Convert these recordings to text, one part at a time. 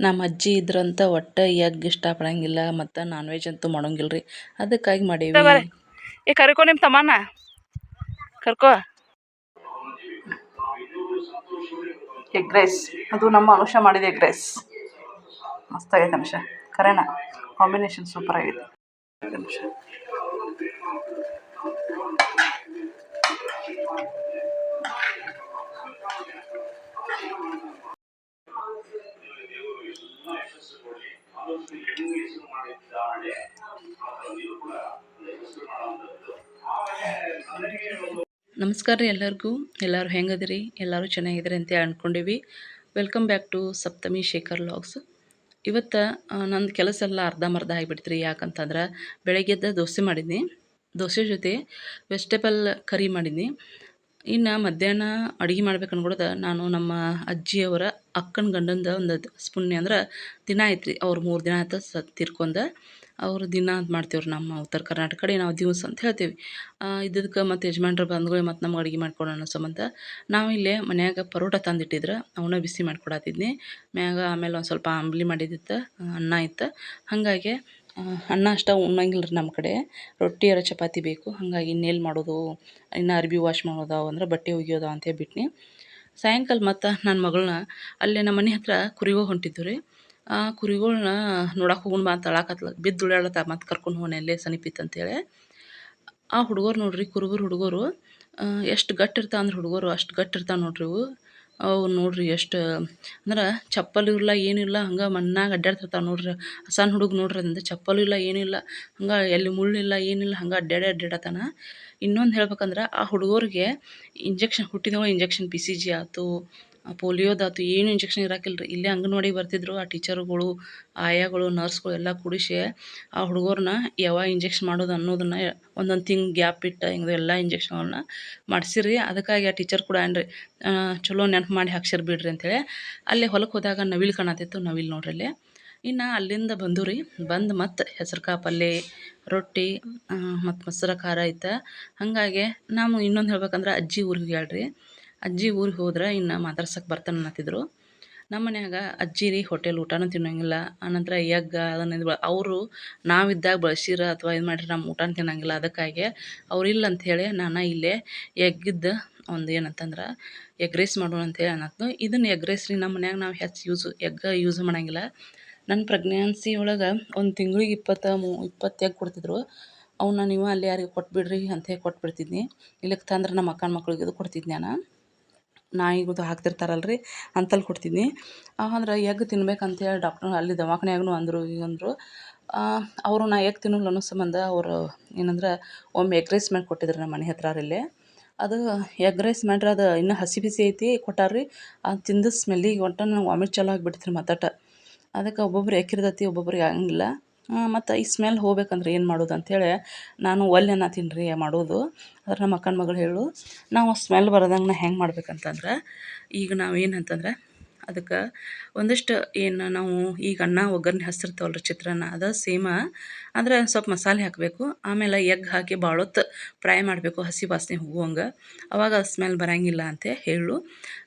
ನಮ್ಮ ಅಜ್ಜಿ ಇದ್ರಂತ ಒಟ್ಟು ಎಗ್ ಇಷ್ಟಪಡಂಗಿಲ್ಲ ಮತ್ತು ನಾನ್ ವೆಜ್ ಅಂತೂ ಮಾಡಂಗಿಲ್ಲ ರೀ ಅದಕ್ಕಾಗಿ ಮಾಡೇವಿ. ಏ ಕರ್ಕೊ ನಿಮ್ಮ ತಮ್ಮನ ಕರ್ಕೊ. ಎಗ್ ರೈಸ್ ಅದು ನಮ್ಮ ಅನುಷ ಮಾಡಿದ ಎಗ್ ರೈಸ್ ಮಸ್ತಾಗೈತೆ ಅನುಷ. ಕರೆನ ಕಾಂಬಿನೇಷನ್ ಸೂಪರ್ ಆಗಿದೆ ಅನುಷ ನಮಸ್ಕಾರ ರೀ ಎಲ್ಲರಿಗೂ. ಎಲ್ಲರೂ ಹೆಂಗದಿರಿ? ಎಲ್ಲರೂ ಚೆನ್ನಾಗಿದ್ದೀರಿ ಅಂತ ಅಂದ್ಕೊಂಡಿವಿ welcome back to Saptami Shekhar logs ಇವತ್ತು ನಂದು ಕೆಲಸ ಎಲ್ಲ ಅರ್ಧಂಬರ್ಧ ಆಗಿಬಿಡ್ತು ರೀ ಯಾಕಂತಂದ್ರೆ ಬೆಳಗ್ಗೆದ್ದ ದೋಸೆ ಮಾಡಿದ್ನಿ. ದೋಸೆ ಜೊತೆ ವೆಜಿಟೇಬಲ್ ಕರಿ ಮಾಡಿದ್ನಿ. ಇನ್ನು ಮಧ್ಯಾಹ್ನ ಅಡುಗೆ ಮಾಡ್ಬೇಕು ಅನ್ಕೊಳ್ದ ನಾನು ನಮ್ಮ ಅಜ್ಜಿಯವರ ಅಕ್ಕನ ಗಂಡಂದ ಒಂದು ಸ್ಪುಣ್ಯ ಅಂದ್ರೆ ದಿನ ಐತ್ರಿ, ಅವ್ರು ಮೂರು ದಿನ ಆಯ್ತು ಸತ್ ತೀರ್ಕೊಂಡ, ಅವ್ರು ದಿನ ಅಂತ ಮಾಡ್ತೀವ್ರಿ ನಮ್ಮ ಉತ್ತರ ಕರ್ನಾಟಕ ಕಡೆ ನಾವು ದಿವಸ ಅಂತ ಹೇಳ್ತೀವಿ. ಇದಕ್ಕೆ ಮತ್ತು ಯಜಮಾನ್ರು ಬಂದ್ಗಳು ಮತ್ತು ನಮ್ಗೆ ಅಡುಗೆ ಮಾಡ್ಕೊಡೋಣ ಸಂಬಂಧ ನಾವು ಇಲ್ಲೇ ಮನ್ಯಾಗ ಪರೋಟ ತಂದಿಟ್ಟಿದ್ರೆ ಅವನ್ನ ಬಿಸಿ ಮಾಡ್ಕೊಡತ್ತಿದ್ನಿ ಮ್ಯಾಗ ಆಮೇಲೆ ಒಂದು ಸ್ವಲ್ಪ ಅಂಬ್ಲಿ ಮಾಡಿದ್ದಿತ್ತು, ಅನ್ನ ಇತ್ತು, ಹಾಗಾಗಿ ಅನ್ನ ಅಷ್ಟೇ ಉಣ್ಣಂಗಿಲ್ಲ ರೀ ನಮ್ಮ ಕಡೆ. ರೊಟ್ಟಿ ಅರ ಚಪಾತಿ ಬೇಕು. ಹಾಗಾಗಿ ಇನ್ನೇನು ಮಾಡೋದು, ಇನ್ನು ಅರ್ಬಿ ವಾಶ್ ಮಾಡೋದಾವ ಅಂದ್ರೆ ಬಟ್ಟೆ ಒಗಿಯೋದಾವ ಅಂತೇಳಿ ಬಿಟ್ನಿ ಸಾಯಂಕಾಲ ಮತ್ತು ನನ್ನ ಮಗಳನ್ನ ಅಲ್ಲೇ ನಮ್ಮ ಮನೆ ಹತ್ರ ಕುರಿಗಳು ಹೊಂಟಿದ್ದು ರೀ ಆ ಕುರಿಗಳನ್ನ ನೋಡಕ್ಕೆ ಹೋಗೋಣ ಬಾ ಅಂತ ಅಳಾಕತ್ಲ ಬಿದ್ದು ಉಳ್ಯಾಳತ್ತ ಮತ್ತೆ ಕರ್ಕೊಂಡು ಹೋಗೋಣ ಎಲ್ಲೇ ಸನಿಪಿತ್ತು ಅಂತೇಳಿ ಆ ಹುಡುಗರು ನೋಡ್ರಿ ಕುರುಬರು ಹುಡುಗರು ಎಷ್ಟು ಗಟ್ಟಿ ಇರ್ತಾವ ಅಂದ್ರೆ ಹುಡುಗರು ಅಷ್ಟು ಗಟ್ಟಿ ಇರ್ತಾವೆ ನೋಡ್ರಿ ಇವು. ಅವು ನೋಡ್ರಿ ಎಷ್ಟು, ಅಂದ್ರೆ ಚಪ್ಪಲಿ ಇರಲ್ಲ ಏನಿಲ್ಲ ಹಂಗೆ ಮಣ್ಣಾಗ ಅಡ್ಡಾಡ್ತಿರ್ತಾವೆ ನೋಡ್ರಿ. ಸಣ್ಣ ಹುಡುಗ ನೋಡ್ರಿ ಅದಂದ್ರೆ ಚಪ್ಪಲು ಇಲ್ಲ ಏನಿಲ್ಲ ಹಂಗೆ ಎಲ್ಲಿ ಮುಳ್ಳಿಲ್ಲ ಏನಿಲ್ಲ ಹಂಗೆ ಅಡ್ಡಾಡಿ ಅಡ್ಡಾಡತಾನ ಇನ್ನೊಂದು ಹೇಳ್ಬೇಕಂದ್ರೆ ಆ ಹುಡುಗರಿಗೆ ಇಂಜೆಕ್ಷನ್ ಹುಟ್ಟಿದವ ಇಂಜೆಕ್ಷನ್ ಪಿ ಸಿ ಜಿ ಆಯ್ತು ಪೋಲಿಯೋದಾಯ್ತು ಏನು ಇಂಜೆಕ್ಷನ್ ಇರಾಕಿಲ್ಲ ರೀ ಇಲ್ಲೇ ಅಂಗನವಾಡಿಗೆ ಬರ್ತಿದ್ರು, ಆ ಟೀಚರ್ಗಳು, ಆಯಾಗಳು, ನರ್ಸ್ಗಳು ಎಲ್ಲ ಕೂಡಿಸಿ ಆ ಹುಡುಗರನ್ನ ಯಾವಾಗ ಇಂಜೆಕ್ಷನ್ ಮಾಡೋದು ಅನ್ನೋದನ್ನ ಒಂದೊಂದು ತಿಂಗ್ ಗ್ಯಾಪ್ ಇಟ್ಟು ಹಿಂಗೆ ಎಲ್ಲ ಇಂಜೆಕ್ಷನ್ಗಳನ್ನ ಮಾಡಿಸಿರಿ. ಅದಕ್ಕಾಗಿ ಆ ಟೀಚರ್ ಕೂಡ ಏನ್ರಿ ಚಲೋ ನೆನಪು ಮಾಡಿ ಹಾಕ್ಸಿರ್ ಬಿಡ್ರಿ ಅಂತೇಳಿ ಅಲ್ಲಿ ಹೊಲಕ್ಕೆ ಹೋದಾಗ ನವಿಲು ಕಾಣತಿತ್ತು ನವಿಲು ನೋಡ್ರಿ ಅಲ್ಲಿ. ಇನ್ನು ಅಲ್ಲಿಂದ ಬಂದು ರೀ ಬಂದು ಮತ್ತು ಹೆಸರು ಕಾಳು ಪಲ್ಯ ರೊಟ್ಟಿ ಮತ್ತು ಮೊಸರು ಖಾರ ಐತೆ ಹಾಗಾಗಿ ನಾವು ಇನ್ನೊಂದು ಹೇಳ್ಬೇಕಂದ್ರೆ ಅಜ್ಜಿ ಊರಿಗೆ ಹೇಳ್ರಿ. ಅಜ್ಜಿ ಊರಿಗೆ ಹೋದ್ರೆ ಇನ್ನು ಮಾತಾಡ್ಸಕ್ಕೆ ಬರ್ತಾನೆ ಅನ್ನತ್ತಿದ್ರು. ನಮ್ಮ ಮನ್ಯಾಗ ಅಜ್ಜಿ ರೀ ಹೋಟೆಲ್ ಊಟನೂ ತಿನ್ನೋಂಗಿಲ್ಲ. ಆನಂತರ ಯಗ್ಗ ಅದನ್ನ ಇದು ಅವರು ನಾವಿದ್ದಾಗ ಬಳಸಿರ ಅಥವಾ ಇದು ಮಾಡಿರಿ ನಮ್ಮ ಊಟನ ತಿನ್ನೋಂಗಿಲ್ಲ. ಅದಕ್ಕಾಗಿ ಅವ್ರು ಇಲ್ಲ ಅಂಥೇಳಿ ನಾನು ಇಲ್ಲೇ ಎಗ್ಗಿದ್ದು ಒಂದು ಏನಂತಂದ್ರೆ ಎಗ್ ರೈಸ್ ಮಾಡೋಣ ಅಂತೇಳಿ ಅನ್ನತ್ತು ಇದನ್ನು ಎಗ್ ರೈಸ್ ರೀ ನಮ್ಮ ಮನ್ಯಾಗ ನಾವು ಹೆಚ್ಚು ಯೂಸ್ ಎಗ್ ಯೂಸ್ ಮಾಡೋಂಗಿಲ್ಲ. ನನ್ನ ಪ್ರೆಗ್ನೆನ್ಸಿ ಒಳಗೆ ಒಂದು ತಿಂಗಳಿಗೆ ಇಪ್ಪತ್ತ ಮೂ ಇಪ್ಪತ್ತು ಎಗ್ ಕೊಡ್ತಿದ್ರು. ಅವನ್ನ ನೀವು ಅಲ್ಲಿ ಯಾರಿಗೆ ಕೊಟ್ಬಿಡ್ರಿ ಅಂತೇಳಿ ಕೊಟ್ಬಿಡ್ತಿದ್ನಿ. ಇಲ್ಲಕ್ಕೆ ತಂದ್ರೆ ನಮ್ಮ ಅಕ್ಕನ ಮಕ್ಳಿಗೆ ಇದು ಕೊಡ್ತಿದ್ದೆ ನಾನು. ನಾಯಿಗದು ಹಾಕ್ತಿರ್ತಾರಲ್ಲ ರೀ ಅಂತಲ್ಲಿ ಕೊಡ್ತೀನಿ. ಅಂದ್ರೆ ಎಗ್ ತಿನ್ಬೇಕಂತೇಳಿ ಡಾಕ್ಟ್ರ್ ಅಲ್ಲಿ ದವಾಖಾನ್ಯಾಗೂ ಅಂದರು ಈಗ ಅಂದರು. ಅವರು ನಾ ಎಗ್ ತಿನ್ನಲ್ಲ ಅನ್ನೋ ಸಂಬಂಧ ಅವರು ಏನಂದ್ರೆ ಒಮ್ಮೆ ಎಗ್ ರೈಸ್ ಮಾಡಿ ಕೊಟ್ಟಿದ್ರು ನಮ್ಮ ಮನೆ ಹತ್ರ ಇಲ್ಲೇ. ಅದು ಎಗ್ ರೈಸ್ ಮಾಡ್ರೆ ಅದು ಇನ್ನೂ ಹಸಿ ಬಿಸಿ ಐತಿ ಕೊಟ್ಟಾರ್ರಿ. ಅದು ತಿಂದ ಸ್ಮೆಲ್ಲಿಗೆ ಒಟ್ಟು ನಂಗೆ ವಾಮಿಟ್ ಚಾಲು ಆಗಿಬಿಡ್ತು ರೀ ಮತ್ತಟ. ಅದಕ್ಕೆ ಒಬ್ಬೊಬ್ರು ಎಕ್ಕಿರ್ತೈತಿ ಒಬ್ಬೊಬ್ರಿಗೆ ಆಗಂಗಿಲ್ಲ ಮತ್ತು ಈ ಸ್ಮೆಲ್ ಹೋಗ್ಬೇಕಂದ್ರೆ ಏನು ಮಾಡೋದು ಅಂಥೇಳಿ ನಾನು ಒಲ್ಲೆನ ತಿನ್ನಿರಿ ರೀ ಮಾಡೋದು. ಆದ್ರೆ ನಮ್ಮ ಅಕ್ಕನ ಮಗಳು ಹೇಳು, ನಾವು ಸ್ಮೆಲ್ ಬರೋದಂಗೆ ನಾ ಹೆಂಗೆ ಮಾಡ್ಬೇಕಂತಂದ್ರೆ, ಈಗ ನಾವು ಏನಂತಂದ್ರೆ ಅದಕ್ಕೆ ಒಂದಿಷ್ಟು ಏನು ನಾವು ಈಗ ಅನ್ನ ಒಗ್ಗರಣೆ ರೀ ಚಿತ್ರಾನ್ನ, ಅದು ಸೇಮ. ಅಂದರೆ ಸ್ವಲ್ಪ ಮಸಾಲೆ ಹಾಕಬೇಕು, ಆಮೇಲೆ ಎಗ್ ಹಾಕಿ ಭಾಳ ಹೊತ್ತು ಫ್ರೈ ಮಾಡಬೇಕು ಹಸಿ ವಾಸನೆ ಹೋಗುವಂಗೆ. ಅವಾಗ ಸ್ಮೆಲ್ ಬರೋಂಗಿಲ್ಲ ಅಂತ ಹೇಳು.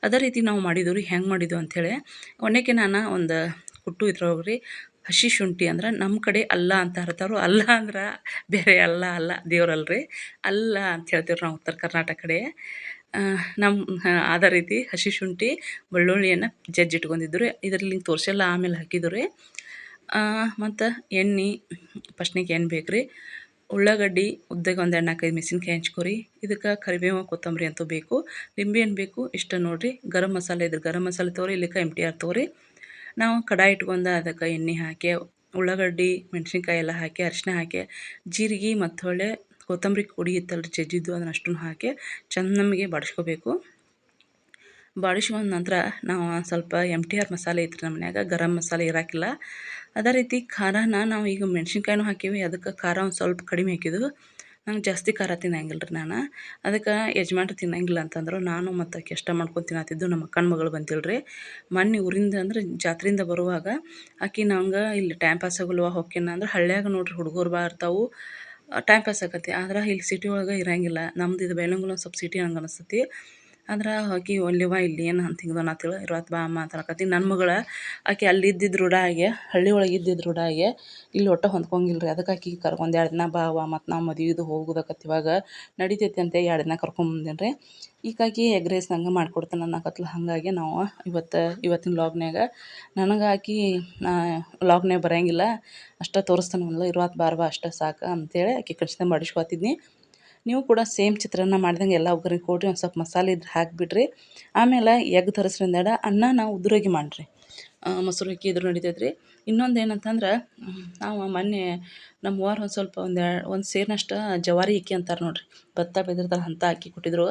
ಅದೇ ರೀತಿ ನಾವು ಮಾಡಿದ್ದು ರೀ ಹೆಂಗೆ ಮಾಡಿದ್ದು ಅಂಥೇಳಿ ಒಣಕ್ಕೆ ನಾನು ಒಂದು ಕುಟ್ಟು ಇದ್ರೊಳಗೆ ರೀ ಹಸಿ ಶುಂಠಿ ಅಂದ್ರೆ ನಮ್ಮ ಕಡೆ ಅಲ್ಲ ಅಂತ ಹೇಳ್ತಾರು ಅಲ್ಲ ಅಂದ್ರೆ ಬೇರೆ ಅಲ್ಲ ಅಲ್ಲ ದೇವ್ರಲ್ರಿ. ಅಲ್ಲ ಅಂತ ಹೇಳ್ತೀವಿ ನಾವು ಉತ್ತರ ಕರ್ನಾಟಕ ಕಡೆ. ನಮ್ಮ ಅದೇ ರೀತಿ ಹಸಿ ಶುಂಠಿ, ಬೆಳ್ಳುಳ್ಳಿಯನ್ನು ಜಜ್ಜಿ ಇಟ್ಕೊಂಡಿದ್ದು ರೀ ಇದರಲ್ಲಿ ತೋರಿಸಲ್ಲ ಆಮೇಲೆ ಹಾಕಿದ್ರು ಮತ್ತು ಎಣ್ಣೆ, ಫಸ್ಟ್ನಿಗೆ ಎಣ್ಣೆ ಬೇಕು ರೀ ಉಳ್ಳಾಗಡ್ಡಿ, ಉದ್ದಗೆ ಒಂದು ಎಣ್ಣೆ ಮೆಣಸಿನ್ಕಾಯಿ ಹಂಚ್ಕೊರಿ. ಇದಕ್ಕೆ ಕರಿಬೇವು, ಕೊತ್ತಂಬರಿ ಅಂತೂ ಬೇಕು. ಲಿಂಬೆ ಏನು ಬೇಕು ಇಷ್ಟ ನೋಡಿರಿ. ಗರಂ ಮಸಾಲೆ ಇದ್ರೆ ಗರಂ ಮಸಾಲೆ ತೋರಿ ಇಲ್ಲಿಕ್ಕೆ ಎಂ ಟಿ ಆರ್ ತೊಗೊರಿ. ನಾವು ಕಡಾಯಿ ಇಟ್ಕೊಂಡು ಅದಕ್ಕೆ ಎಣ್ಣೆ ಹಾಕಿ, ಉಳ್ಳಾಗಡ್ಡಿ, ಮೆಣ್ಸಿನ್ಕಾಯಿ ಎಲ್ಲ ಹಾಕಿ ಅರಿಶಿನ ಹಾಕಿ, ಜೀರಿಗೆ ಮತ್ತು ಹೊಳೆ ಕೊತ್ತಂಬರಿ ಕುಡಿ ಇತ್ತಲ್ಲ ಜಜ್ಜಿದ್ದು ಅದನ್ನ ಅಷ್ಟನ್ನು ಹಾಕಿ ಚೆಂದ ನಮಗೆ ಬಾಡಿಸ್ಕೋಬೇಕು. ಬಾಡಿಸ್ಕೊಂಡ ನಂತರ ನಾವು ಸ್ವಲ್ಪ ಎಂ ಟಿ ಆರ್ ಮಸಾಲೆ ಐತ್ರಿ ನಮ್ಮ ಮನ್ಯಾಗ, ಗರಂ ಮಸಾಲೆ ಇರಾಕಿಲ್ಲ. ಅದೇ ರೀತಿ ಖಾರನ ನಾವು ಈಗ ಮೆಣಸಿನ್ಕಾಯಿನೂ ಹಾಕೀವಿ, ಅದಕ್ಕೆ ಖಾರ ಒಂದು ಸ್ವಲ್ಪ ಕಡಿಮೆ ಹಾಕಿದ್ದು ನಂಗೆ ಜಾಸ್ತಿ ಖಾರ ತಿನ್ನಂಗಿಲ್ಲ ರೀ ನಾನು. ಅದಕ್ಕೆ ಯಜಮಾನ್ರು ತಿನ್ನಂಗಿಲ್ಲ ಅಂತಂದ್ರು ನಾನು ಮತ್ತು ಆಕೆ ಇಷ್ಟ ಮಾಡ್ಕೊಂಡು ತಿನ್ನತ್ತಿದ್ದು ನಮ್ಮ ಅಕ್ಕನ ಮಗಳು ಬಂತಿಲ್ಲ ರೀ ಮೊನ್ನೆ ಊರಿಂದ ಅಂದ್ರೆ ಜಾತ್ರೆಯಿಂದ ಬರುವಾಗ ಆಕೆ ನಂಗೆ ಇಲ್ಲಿ ಟೈಮ್ ಪಾಸ್ ಆಗಲ್ವ ಹೊಕ್ಕೇನ ಅಂದ್ರೆ ಹಳ್ಳ್ಯಾಗ ನೋಡ್ರಿ ಹುಡುಗರು ಬಾ ಇರ್ತಾವೆ. ಟೈಮ್ ಪಾಸ್ ಆಗತ್ತೆ. ಆದ್ರೆ ಇಲ್ಲಿ ಸಿಟಿ ಒಳಗೆ ಇರಂಗಿಲ್ಲ. ನಮ್ದು ಇದು ಬೆಳಂಗ್ಳ ಸ್ವಲ್ಪ ಸಿಟಿ ಹಂಗೆ ಅನಿಸ್ತತಿ. ಆದ್ರೆ ಆಕೆ ಒಲ್ಲೆವ್ವ ಇಲ್ಲಿ ಏನು ಅಂತ ಹಿಂಗೆ ಹೇಳಿ ಇರುವತ್ತು ಬಾ ಮಾತಾಡಕತ್ತೀನಿ ನನ್ನ ಮಗಳು ಆಕೆ ಅಲ್ಲಿ ಇದ್ದಿದ್ದು ರೂಢ ಆಗಿ ಹಳ್ಳಿ ಒಳಗೆ ಇದ್ದಿದ್ದು ರೂಢ ಆಗಿ ಇಲ್ಲಿ ಒಟ್ಟು ಹೊಂದ್ಕೊಂಗಿಲ್ಲ ರೀ ಅದಕ್ಕೆ ಆಕೆ ಕರ್ಕೊಂಡು ಎರಡು ದಿನ ಬಾ ಅವ್ವ ಮತ್ತು ನಾವು ಮದುವೆದು ಹೋಗುದಕತ್ತಿವಾಗ ನಡಿತೈತಿ ಅಂತ ಎರಡು ದಿನ ಕರ್ಕೊಂಬಂದೇನಿ ರೀ ಈಗ ಎಗ್ ರೈಸ್ ನಂಗೆ ಮಾಡ್ಕೊಡ್ತಾನೆ ಅನ್ನಕತ್ಲು. ಹಾಗಾಗಿ ನಾವು ಇವತ್ತು, ಇವತ್ತಿನ ಲಾಗ್ನ್ಯಾಗ ನನಗೆ ಆಕಿ ಲಾಗ್ನ್ಯಾಗ ಬರೋಂಗಿಲ್ಲ. ಅಷ್ಟೇ ತೋರಿಸ್ತಾನೆ ಅಂದ್ಲು ಇರುವತ್ತು ಬಾರ್ವಾ ಅಷ್ಟೇ ಸಾಕು ಅಂತೇಳಿ ಆಕಿ ಕಡ್ಸ್ಕೊಂಡು ಬಡಿಸ್ಕೊತಿದ್ನಿ ನೀವು ಕೂಡ ಸೇಮ್ ಚಿತ್ರಾನ್ನ ಮಾಡಿದಂಗೆ ಎಲ್ಲ ಒಗ್ಗರಣೆ ಕೊಡ್ರಿ, ಒಂದು ಸ್ವಲ್ಪ ಮಸಾಲೆ ಇದ್ರೆ ಹಾಕಿಬಿಡ್ರಿ ಆಮೇಲೆ ಎಗ್ ತರಿಸ್ರಿಂದ ಅನ್ನ ನಾವು ಉದುರಾಗಿ ಮಾಡಿರಿ. ಮೊಸರು ಹಾಕಿ ಇದ್ರೂ ನಡಿತೈತೆ ರೀ. ಇನ್ನೊಂದು ಏನಂತಂದ್ರೆ ನಾವು ಮೊನ್ನೆ ನಮ್ಮ ವಾರ ಒಂದು ಸ್ವಲ್ಪ ಒಂದು ಒಂದು ಸೇರಿನಷ್ಟು ಜವಾರಿ ಅಕ್ಕಿ ಅಂತಾರೆ ನೋಡಿರಿ. ಭತ್ತ ಬೆದಿರ್ತಾರೆ ಅಂತ ಅಕ್ಕಿ ಕೊಟ್ಟಿದ್ರು.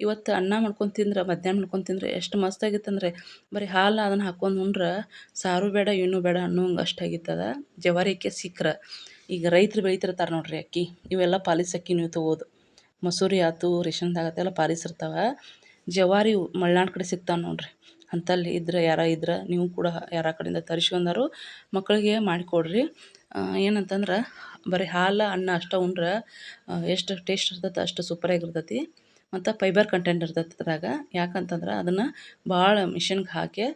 ಇವತ್ತು ಅನ್ನ ಮಾಡ್ಕೊಂಡು ತಿಂದ್ರೆ, ಮಧ್ಯಾಹ್ನ ಮಾಡ್ಕೊಂಡು ತಿಂದ್ರೆ ಎಷ್ಟು ಮಸ್ತಾಗಿತ್ತಂದರೆ ಬರೀ ಹಾಲು ಅದನ್ನು ಹಾಕ್ಕೊಂಡು ಉಂಡ್ರೆ ಸಾರು ಬೇಡ ಏನೂ ಬೇಡ ಅನ್ನೋಂಗೆ ಅಷ್ಟಾಗಿತ್ತದ ಜವಾರಿ ಅಕ್ಕಿ ಸಿಕ್ರೆ. ಈಗ ರೈತರು ಬೆಳಿತಿರ್ತಾರೆ ನೋಡ್ರಿ ಅಕ್ಕಿ, ಇವೆಲ್ಲ ಪಾಲಿಸ್ ಅಕ್ಕಿ ನೀವು ತೊಗೋದು. ಮಸೂರಿ ಆಯ್ತು ರೇಷನ್ದಾಗತ್ತೆಲ್ಲ ಪಾಲಿಸ್ ಇರ್ತಾವೆ ಜವಾರಿ ಮಳ್ನಾಡು ಕಡೆ ಸಿಗ್ತಾವೆ ನೋಡಿರಿ. ಅಂಥಲ್ಲಿ ಇದ್ರೆ ಯಾರ ಇದ್ರೆ ನೀವು ಕೂಡ ಯಾರ ಕಡೆಯಿಂದ ತರಿಸ್ಕೊಂಡಾರು ಮಕ್ಕಳಿಗೆ ಮಾಡಿಕೊಡ್ರಿ ಏನಂತಂದ್ರೆ ಬರೀ ಹಾಲು, ಅನ್ನ ಅಷ್ಟೇ ಉಂಡ್ರೆ ಎಷ್ಟು ಟೇಸ್ಟ್ ಇರ್ತೈತೆ ಅಷ್ಟು ಸೂಪರಾಗಿರ್ತೈತಿ ಮತ್ತು ಫೈಬರ್ ಕಂಟೆಂಟ್ ಇರ್ತೈತೆ ಅದ್ರಾಗ ಯಾಕಂತಂದ್ರೆ ಅದನ್ನು ಭಾಳ ಮಿಷನ್ಗೆ ಹಾಕಿ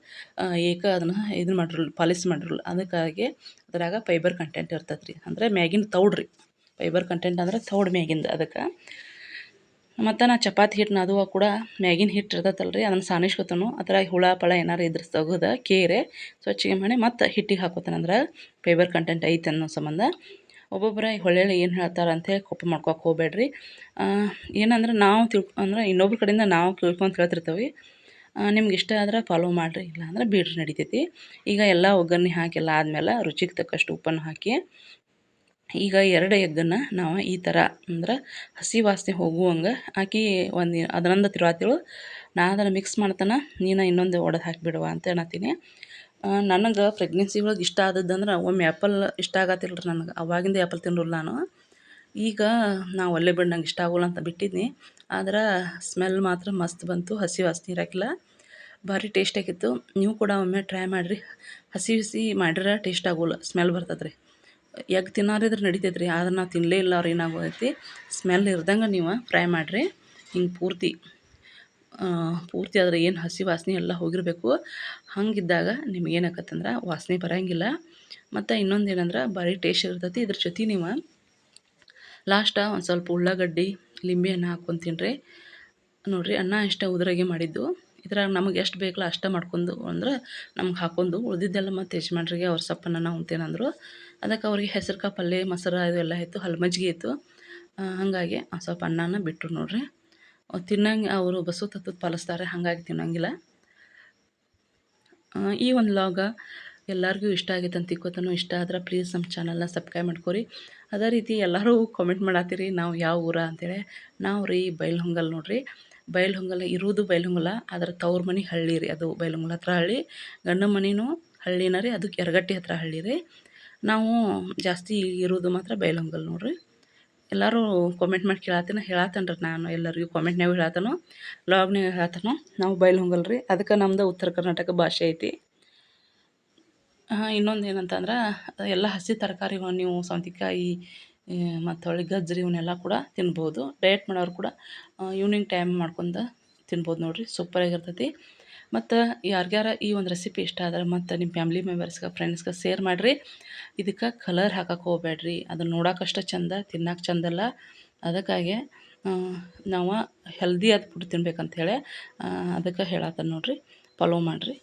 ಏಕ ಅದನ್ನು ಇದನ್ನ ಮಾಡಿರಲ್ಲ ಪಾಲಿಸ್ ಮಾಡಿರಲ್ಲ. ಅದಕ್ಕಾಗಿ ಅದ್ರಾಗ ಫೈಬರ್ ಕಂಟೆಂಟ್ ಇರ್ತೈತೆ ರೀ ಅಂದರೆ ಮ್ಯಾಗಿನ ತೌಡ್ರಿ. ಫೈಬರ್ ಕಂಟೆಂಟ್ ಅಂದ್ರೆ ತೌಡು ಮ್ಯಾಗಿಂದು ಅದಕ್ಕೆ. ಮತ್ತು ನಾ ಚಪಾತಿ ಹಿಟ್ಟು ಅದು ಕೂಡ ಮ್ಯಾಗಿನ ಹಿಟ್ಟು ಇರ್ತೈತಲ್ಲ ರೀ ಅದನ್ನು ಸಾನಿಸ್ಕೊತಾನು. ಅದ್ರಾಗ ಹುಳ, ಪಳ ಏನಾರು ಇದ್ರೆ ತೆಗೆದ, ಕೇರೆ, ಸ್ವಚ್ಛಗೆ ಮಾಡಿ ಮತ್ತು ಹಿಟ್ಟಿಗೆ ಹಾಕೋತಾನೆ ಅಂದ್ರೆ ಫೈಬರ್ ಕಂಟೆಂಟ್ ಐತೆ ಅನ್ನೋ ಸಂಬಂಧ ಒಬ್ಬೊಬ್ಬರ ಹೊಳ್ಳೆಳ್ಳಿ ಏನು ಹೇಳ್ತಾರೆ ಹೇಳಿ ಕೋಪ ಮಾಡ್ಕೊಕ್ಕೆ ಹೋಗಬೇಡ್ರಿ. ಏನಂದ್ರೆ ನಾವು ತಿಳ್ಕೊ, ಅಂದ್ರೆ ಇನ್ನೊಬ್ರ ಕಡೆಯಿಂದ ನಾವು ತಿಳ್ಕೊಂತ ಹೇಳ್ತಿರ್ತೀವಿ. ನಿಮ್ಗೆ ಇಷ್ಟ ಆದ್ರೆ ಫಾಲೋ ಮಾಡಿರಿ ಇಲ್ಲ ಅಂದ್ರೆ ಬಿಡ್ರಿ ನಡಿತೈತಿ. ಈಗ ಎಲ್ಲ ಒಗ್ಗರಣೆ ಹಾಕಿ ಎಲ್ಲ ಆದಮೇಲೆ ರುಚಿಗೆ ತಕ್ಕಷ್ಟು ಉಪ್ಪನ್ನು ಹಾಕಿ, ಈಗ ಎರಡು ಎಗ್ಗನ್ನು ನಾವು ಈ ಥರ ಅಂದ್ರೆ ಹಸಿ ವಾಸನೆ ಹೋಗುವಂಗೆ ಹಾಕಿ ಒಂದು ಅದನ್ನೊಂದು ತಿರುವಾತಿಳು. ನಾ ಅದನ್ನು ಮಿಕ್ಸ್ ಮಾಡ್ತಾನೆ, ನೀನು ಇನ್ನೊಂದು ಒಡೆದು ಹಾಕಿಬಿಡುವ ಅಂತ ಅನ್ನತ್ತೀನಿ ನನಗೆ ಪ್ರೆಗ್ನೆನ್ಸಿ ಒಳಗೆ ಇಷ್ಟ ಆದದ್ದಂದ್ರೆ ಒಮ್ಮೆ ಆ್ಯಪಲ್ ಇಷ್ಟ ಆಗತ್ತಿಲ್ಲ ರೀ ನನಗೆ. ಅವಾಗಿಂದ ಆ್ಯಪಲ್ ತಿನ್ನೋಲ್ಲ ನಾನು. ಈಗ ನಾ ಒಲ್ಲೆ ಬಿಡು ನಂಗೆ ಇಷ್ಟ ಆಗೋಲ್ಲ ಅಂತ ಬಿಟ್ಟಿದ್ನಿ. ಆದ್ರೆ ಸ್ಮೆಲ್ ಮಾತ್ರ ಮಸ್ತ್ ಬಂತು. ಹಸಿ ವಾಸನೆ ಇರಾಕಿಲ್ಲ. ಭಾರಿ ಟೇಸ್ಟ್ ಆಗಿತ್ತು. ನೀವು ಕೂಡ ಒಮ್ಮೆ ಟ್ರೈ ಮಾಡಿರಿ. ಹಸಿ ಹಸಿ ಮಾಡಿದ್ರೆ ಟೇಸ್ಟ್ ಆಗೋಲ್ಲ. ಸ್ಮೆಲ್ ಬರ್ತದೆ ರೀ ಎಗ್ ತಿನ್ನೋರಿದ್ರೆ ನಡಿತೈತೆ ರೀ ಆದ್ರೆ ನಾವು ತಿನ್ನಲೇ ಇಲ್ಲ ಅವ್ರು ಏನಾಗೋದೈತಿ ಸ್ಮೆಲ್ ಇರ್ದಂಗೆ ನೀವು ಫ್ರೈ ಮಾಡಿರಿ. ಹಿಂಗೆ ಪೂರ್ತಿ. ಪೂರ್ತಿ ಆದರೆ ಏನು ಹಸಿ ವಾಸನೆ ಎಲ್ಲ ಹೋಗಿರಬೇಕು. ಹಾಗಿದ್ದಾಗ ನಿಮ್ಗೆ ಏನಾಕತ್ತಂದ್ರೆ ವಾಸನೆ ಬರೋಂಗಿಲ್ಲ. ಮತ್ತು ಇನ್ನೊಂದು ಏನಂದ್ರೆ ಭಾರಿ ಟೇಸ್ಟ್ ಇರ್ತೈತಿ ಇದ್ರ ಜೊತೆ ನೀವು ಲಾಸ್ಟ ಒಂದು ಸ್ವಲ್ಪ ಉಳ್ಳಾಗಡ್ಡಿ ಲಿಂಬೆ ಹಣ್ಣು ಹಾಕ್ಕೊಂಡು ತಿನ್ನಿರಿ ನೋಡಿರಿ ಅನ್ನ ಇಷ್ಟ ಉದುರಾಗೆ ಮಾಡಿದ್ದು. ಇದ್ರಾಗ ನಮಗೆ ಎಷ್ಟು ಬೇಕಲ್ಲ ಅಷ್ಟ ಮಾಡ್ಕೊಂಡು ಅಂದ್ರೆ ನಮ್ಗೆ ಹಾಕೊಂಡು ಉಳಿದಿದ್ದೆಲ್ಲ ಮತ್ತು ಯಜಮಾನ್ರಿಗೆ ಅವ್ರ ಸಪ್ಪನ್ನ ನಾವು ಉಣ್ತೇನಂದ್ರು. ಅದಕ್ಕೆ ಅವ್ರಿಗೆ ಹೆಸರು ಪಲ್ಯ, ಮೊಸರು ಇದೆಲ್ಲ ಇತ್ತು ಹಲ್ ಮಜ್ಜಿಗೆ ಇತ್ತು ಹಾಗಾಗಿ ಸ್ವಲ್ಪ ಅನ್ನನ ಬಿಟ್ಟರು ನೋಡಿರಿ. ತಿನ್ನಂಗೆ ಅವರು ಬಸವ ತತ್ವದ ಪಾಲಿಸ್ತಾರೆ, ಹಾಗಾಗಿ ತಿನ್ನೋಂಗಿಲ್ಲ. ಈ ಒಂದು ಲಾಗ ಎಲ್ಲರಿಗೂ ಇಷ್ಟ ಆಗೈತೆ ಅಂತ ತಿಕ್ಕೋತನೂ ಇಷ್ಟ ಆದ್ರೆ ಪ್ಲೀಸ್ ನಮ್ಮ ಚಾನಲ್ನ ಸಬ್ಸ್ಕ್ರೈಬ್ ಮಾಡ್ಕೊರಿ. ಅದೇ ರೀತಿ ಎಲ್ಲರೂ ಕಾಮೆಂಟ್ ಮಾಡತ್ತೀರಿ ನಾವು ಯಾವ ಊರ ಅಂತೇಳಿ. ನಾವು ರೀ ಬೈಲ್ಹೊಂಗಲ್ ನೋಡಿರಿ. ಬೈಲ್ಹೊಂಗಲ್ ಇರುವುದು ಬೈಲ್ಹೊಂಗಲ ಅದರ ತವ್ರ ಮನೆ ಹಳ್ಳಿ ರೀ ಅದು ಬೈಲಹೊಂಗಲ ಹತ್ರ ಹಳ್ಳಿ. ಗಂಡ ಮನೆಯೂ ಹಳ್ಳಿನ ರೀ ಅದಕ್ಕೆ ಎರಗಟ್ಟಿ ಹತ್ರ ಹಳ್ಳಿ ರೀ. ನಾವು ಜಾಸ್ತಿ ಇರೋದು ಮಾತ್ರ ಬೈಲ್ಹೊಂಗಲ್ ನೋಡಿರಿ. ಎಲ್ಲರೂ ಕಾಮೆಂಟ್ ಮಾಡಿ ಕೇಳತ್ತೀನಿ ಹೇಳತ್ತೇನೆ ರೀ ನಾನು ಎಲ್ಲರಿಗೂ ಕಾಮೆಂಟ್ನಾಗೂ ಹೇಳತ್ತನು ಲಾಗ್ನಾಗ ಹೇಳತ್ತನು ನಾವು ಬೈಲಹೊಂಗಲ್ ರೀ ಅದಕ್ಕೆ ನಮ್ದು ಉತ್ತರ ಕರ್ನಾಟಕ ಭಾಷೆ ಐತಿ. ಇನ್ನೊಂದು ಏನಂತಂದ್ರೆ, ಎಲ್ಲ ಹಸಿ ತರಕಾರಿಗಳು ನೀವು ಸೌತೆಕಾಯಿ ಮತ್ತು ಹೊಳ್ಳಿ ಗಜ್ಜರಿ ಇವನ್ನೆಲ್ಲ ಕೂಡ ತಿನ್ಬೋದು. ಡಯಟ್ ಮಾಡೋರು ಕೂಡ ಈವ್ನಿಂಗ್ ಟೈಮ್ ಮಾಡ್ಕೊಂಡು ತಿನ್ಬೋದು ನೋಡಿರಿ ಸೂಪರಾಗಿರ್ತೈತಿ ಮತ್ತು ಯಾರ್ಯಾರ ಈ ಒಂದು ರೆಸಿಪಿ ಇಷ್ಟ ಆದ್ರೆ ಮತ್ತು ನಿಮ್ಮ ಫ್ಯಾಮ್ಲಿ ಮೆಂಬರ್ಸ್ಗೆ ಫ್ರೆಂಡ್ಸ್ಗೆ ಶೇರ್ ಮಾಡಿರಿ. ಇದಕ್ಕೆ ಕಲರ್ ಹಾಕಕ್ಕೆ ಹೋಗ್ಬೇಡ್ರಿ ಅದನ್ನು ನೋಡೋಕಷ್ಟ ಚಂದ ತಿನ್ನಕ್ಕೆ ಚಂದಲ್ಲ ಅದಕ್ಕಾಗಿ ನಾವು ಹೆಲ್ದಿ ಆದ ಫುಡ್ ತಿನ್ಬೇಕಂತ ಹೇಳಿ ಅದಕ್ಕೆ ಹೇಳತ್ತೇನೆ ನೋಡಿರಿ. ಫಾಲೋ ಮಾಡಿರಿ.